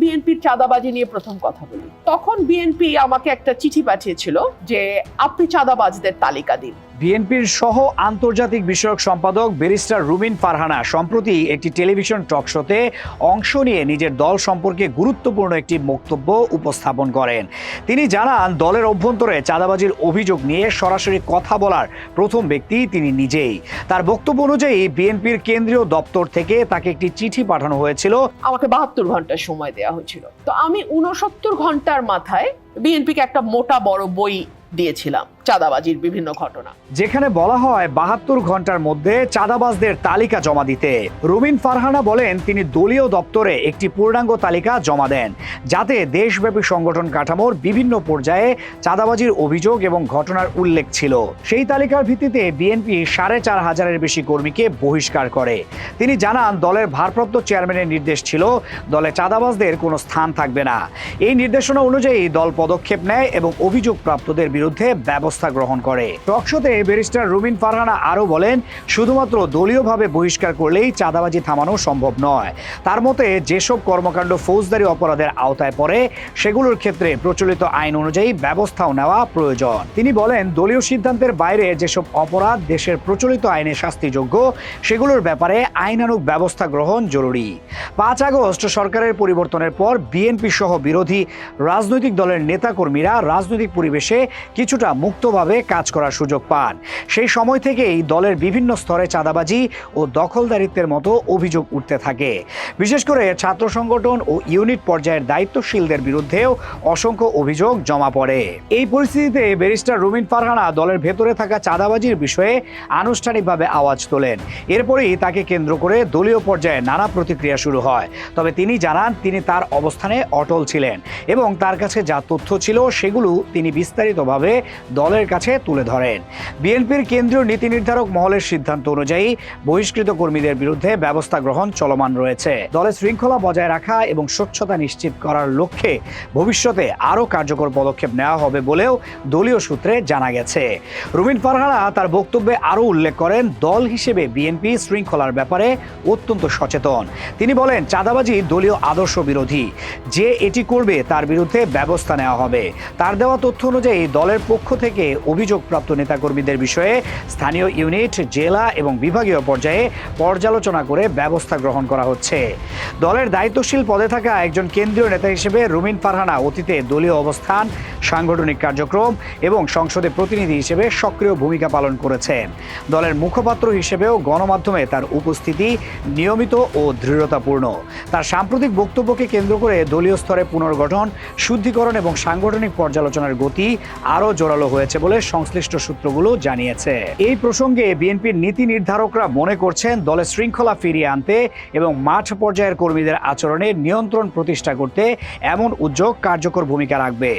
বিএনপির চাঁদাবাজি নিয়ে প্রথম কথা বলি। তখন বিএনপি আমাকে একটা চিঠি পাঠিয়েছিল যে, আপনি চাঁদাবাজদের তালিকা দিন। বিএনপির সহ আন্তর্জাতিক বিষয়ক সম্পাদক ব্যারিস্টার রুমিন ফারহানা সম্প্রতি একটি টেলিভিশন টক শোতে অংশ নিয়ে নিজের দল সম্পর্কে গুরুত্বপূর্ণ একটি বক্তব্য উপস্থাপন করেন। তিনি জানান, দলের অভ্যন্তরে চাঁদাবাজির অভিযোগ নিয়ে সরাসরি কথা বলার প্রথম ব্যক্তি তিনি নিজেই। তার বক্তব্য অনুযায়ী বিএনপির কেন্দ্রীয় দপ্তর থেকে তাকে একটি চিঠি পাঠানো হয়েছিল। আমাকে বাহাত্তর ঘণ্টা সময় দেওয়া হয়েছিল। তো আমি উনসত্তর ঘণ্টার মাথায় বিএনপিকে একটা মোটা বড় বই দিয়েছিলাম। চাঁদাবাজির বিভিন্ন ঘটনা। যেখানে বলা হয় বাহাত্তর ঘণ্টার মধ্যে চাঁদাবাজদের তালিকা জমা দিতে। রুমিন ফারহানা বলেন, তিনি দলীয় দপ্তরে একটি পূর্ণাঙ্গ তালিকা জমা দেন, যাতে দেশব্যাপী সংগঠন কাঠামোর বিভিন্ন পর্যায়ে চাঁদাবাজির অভিযোগ এবং ঘটনার উল্লেখ ছিল। সেই তালিকার ভিত্তিতে বিএনপি সাড়ে চার হাজারের বেশি কর্মীকে বহিষ্কার করে। তিনি জানান, দলের ভারপ্রাপ্ত চেয়ারম্যানের নির্দেশ ছিল, দলে চাঁদাবাজদের কোনো স্থান থাকবে না। এই নির্দেশনা অনুযায়ী দল পদক্ষেপ নেয় এবং অভিযোগ প্রাপ্তদের বিরুদ্ধে ব্যবস্থা গ্রহণ করে। টকশোতে ব্যারিস্টার রুবিন ফারহানা আরও বলেন, শুধুমাত্র দলীয়ভাবে বহিষ্কার করলেই চাঁদাবাজি থামানো সম্ভব নয়। তার মতে, যেসব কর্মকাণ্ড ফৌজদারি অপরাধের আওতায় পড়ে, সেগুলোর ক্ষেত্রে প্রচলিত আইন অনুযায়ী ব্যবস্থাও নেওয়া প্রয়োজন। তিনি বলেন, দলীয় সিদ্ধান্তের বাইরে যেসব অপরাধ দেশের প্রচলিত আইনে শাস্তিযোগ্য, সেগুলোর ব্যাপারে আইনানুগ ব্যবস্থা গ্রহণ জরুরি। পাঁচ আগস্ট সরকারের পরিবর্তনের পর বিএনপি সহ বিরোধী রাজনৈতিক দলের নেতাকর্মীরা রাজনৈতিক পরিবেশে কিছুটা মুক্তভাবে কাজ করার সুযোগ পান। সেই সময় থেকেই দলের বিভিন্ন স্তরে চাঁদাবাজি ও দখলদারিত্বের মতো অভিযোগ উঠতে থাকে। বিশেষ করে ছাত্র সংগঠন ও ইউনিট পর্যায়ের দায়িত্বশীলদের বিরুদ্ধেও অসংখ্য অভিযোগ জমা পড়ে। এই পরিস্থিতিতে ব্যারিস্টার রুমিন ফারহানা দলের ভেতরে থাকা চাঁদাবাজির বিষয়ে আনুষ্ঠানিকভাবে আওয়াজ তোলেন। এরপরেই তাকে কেন্দ্র করে দলীয় পর্যায়ে নানা প্রতিক্রিয়া শুরু হয়। তবে তিনি জানান, তিনি তার অবস্থানে অটল ছিলেন এবং তার কাছে যা তথ্য ছিল সেগুলো তিনি বিস্তারিতভাবে দলের কাছে তুলে ধরেন। বিএনপির কেন্দ্রীয় নীতি নির্ধারক মহলের সিদ্ধান্ত অনুযায়ী বহিষ্কৃত কর্মীদের বিরুদ্ধে ব্যবস্থা গ্রহণ চলমান রয়েছে। দলের শৃঙ্খলা বজায় রাখা এবং স্বচ্ছতা নিশ্চিত করার লক্ষ্যে ভবিষ্যতে আরও কার্যকর পদক্ষেপ নেওয়া হবে বলেও দলীয় সূত্রে জানা গেছে। রুমিন ফারহানা তার বক্তব্যে আরও উল্লেখ করেন, দল হিসেবে বিএনপি শৃঙ্খলার ব্যাপারে অত্যন্ত সচেতন। তিনি বলেন, চাঁদাবাজি দলীয় আদর্শ বিরোধী। যে এটি করবে তার বিরুদ্ধে ব্যবস্থা নেওয়া হবে। তার দেওয়া তথ্য অনুযায়ী দলের পক্ষ থেকে অভিযোগপ্রাপ্ত নেতাকর্মীদের বিষয়ে স্থানীয় ইউনিট, জেলা এবং বিভাগীয় পর্যায়ে পর্যালোচনা করে ব্যবস্থা গ্রহণ করা হচ্ছে। দলের দায়িত্বশীল পদে থাকা একজন কেন্দ্রীয় নেতা হিসেবে রুমিন ফারহানা অতীতে দলীয় অবস্থান, সাংগঠনিক কার্যক্রম এবং সংসদে প্রতিনিধি হিসেবে সক্রিয় ভূমিকা পালন করেছেন। দলের মুখপাত্র হিসেবেও গণমাধ্যমে তার উপস্থিতি নিয়মিত ও দৃঢ়তাপূর্ণ। তার সাম্প্রতিক বক্তব্যকে কেন্দ্র করে দলীয় স্তরে পুনর্গঠন, শুদ্ধিকরণ এবং সাংগঠনিক পর্যালোচনার গতি আরও জোরালো হয়েছে বলে সংশ্লিষ্ট সূত্রগুলো জানিয়েছে। এই প্রসঙ্গে বিএনপির নীতি নির্ধারকরা মনে করছেন দলের শৃঙ্খলা ফিরিয়ে আনতে এবং মাঠ পর্যায়ের কর্মীদের আচরণে নিয়ন্ত্রণ প্রতিষ্ঠা করতে এমন উদ্যোগ কার্যকর ভূমিকা রাখবে।